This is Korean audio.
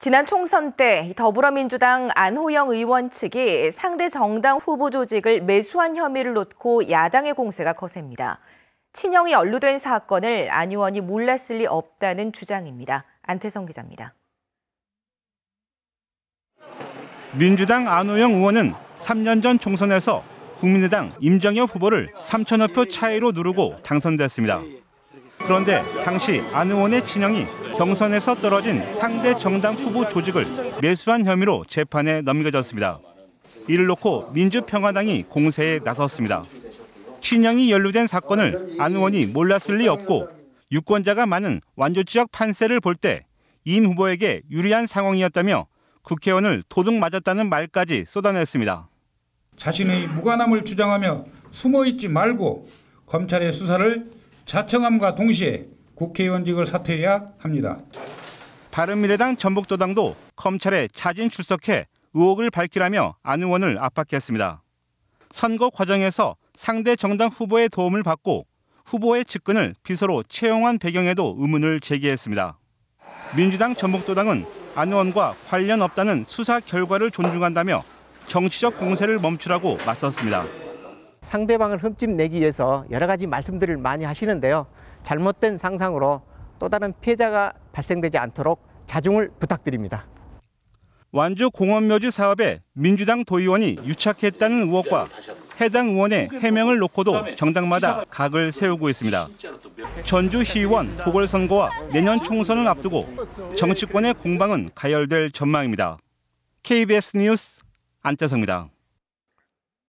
지난 총선 때 더불어민주당 안호영 의원 측이 상대 정당 후보 조직을 매수한 혐의를 놓고 야당의 공세가 거셉니다. 친형이 연루된 사건을 안 의원이 몰랐을 리 없다는 주장입니다. 안태성 기자입니다. 민주당 안호영 의원은 3년 전 총선에서 국민의당 임정엽 후보를 3천여 표 차이로 누르고 당선됐습니다. 그런데 당시 안 의원의 친형이 경선에서 떨어진 상대 정당 후보 조직을 매수한 혐의로 재판에 넘겨졌습니다. 이를 놓고 민주평화당이 공세에 나섰습니다. 친형이 연루된 사건을 안 의원이 몰랐을 리 없고 유권자가 많은 완주 지역 판세를 볼 때 임 후보에게 유리한 상황이었다며 국회의원을 도둑 맞았다는 말까지 쏟아냈습니다. 자신의 무관함을 주장하며 숨어 있지 말고 검찰의 수사를 자청함과 동시에 국회의원직을 사퇴해야 합니다. 바른미래당 전북도당도 검찰에 자진 출석해 의혹을 밝히라며 안 의원을 압박했습니다. 선거 과정에서 상대 정당 후보의 도움을 받고 후보의 측근을 비서로 채용한 배경에도 의문을 제기했습니다. 민주당 전북도당은 안 의원과 관련 없다는 수사 결과를 존중한다며 정치적 공세를 멈추라고 맞섰습니다. 상대방을 흠집내기 위해서 여러 가지 말씀들을 많이 하시는데요. 잘못된 상상으로 또 다른 피해자가 발생되지 않도록 자중을 부탁드립니다. 완주 공원묘지 사업에 민주당 도의원이 유착했다는 의혹과 해당 의원의 해명을 놓고도 정당마다 각을 세우고 있습니다. 전주시의원 보궐선거와 내년 총선을 앞두고 정치권의 공방은 가열될 전망입니다. KBS 뉴스 안태성입니다.